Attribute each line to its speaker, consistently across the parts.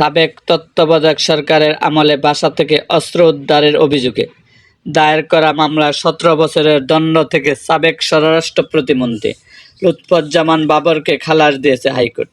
Speaker 1: সাবেক তত্ত্বাবধায়ক সরকারের আমলে বাসা থেকে অস্ত্র উদ্ধারের অভিযোগে দায়ের করা মামলায় সতেরো বছরের দণ্ড থেকে সাবেক স্বরাষ্ট্র প্রতিমন্ত্রী লুৎফুজ্জামান বাবরকে খালাস দিয়েছে হাইকোর্ট।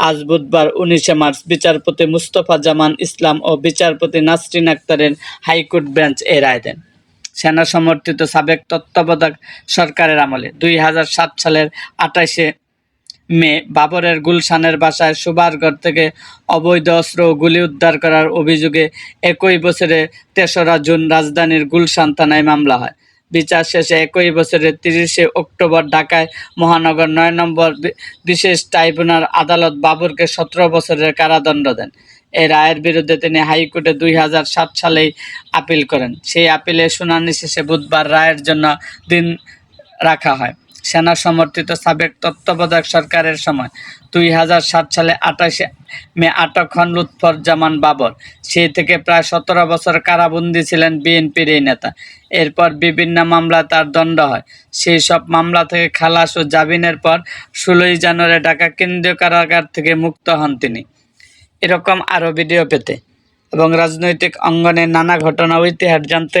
Speaker 1: আজ বুধবার উনিশে মার্চ বিচারপতি মুস্তফা জামান ইসলাম ও বিচারপতি নাসরিন আক্তারের হাইকোর্ট বেঞ্চ এ রায় দেন। সেনা সমর্থিত সাবেক তত্ত্বাবধায়ক সরকারের আমলে দুই হাজার সাত সালের আঠাশে মে বাবরের গুলশানের বাসায় সুবারগড় থেকে অবৈধ অস্ত্র গুলি উদ্ধার করার অভিযোগে একই বছরে তেসরা জুন রাজধানীর গুলশান থানায় মামলা হয়। বিচার শেষে একই বছরের তিরিশে অক্টোবর ঢাকায় মহানগর নয় নম্বর বিশেষ ট্রাইব্যুনাল আদালত বাবরকে সতেরো বছরের কারাদণ্ড দেন। এই রায়ের বিরুদ্ধে তিনি হাইকোর্টে দুই হাজার সাত সালেই আপিল করেন। সেই আপিলে শুনানি শেষে বুধবার রায়ের জন্য দিন রাখা হয়। সেনা সমর্থিত সাবেক তত্ত্বাবধায়ক সরকারের সময় দুই হাজার সাত সালে আঠাশে মে আটক হন লুৎফর জামান বাবর। সেই থেকে প্রায় সতেরো বছর কারাবন্দী ছিলেন বিএনপির এই নেতা। এরপর বিভিন্ন মামলায় তার দণ্ড হয়। সেই সব মামলা থেকে খালাস ও জামিনের পর ষোলোই জানুয়ারি ঢাকা কেন্দ্রীয় কারাগার থেকে মুক্ত হন তিনি। এরকম আরও ভিডিও পেতে এবং রাজনৈতিক অঙ্গনের নানা ঘটনা ও ইতিহাস জানতে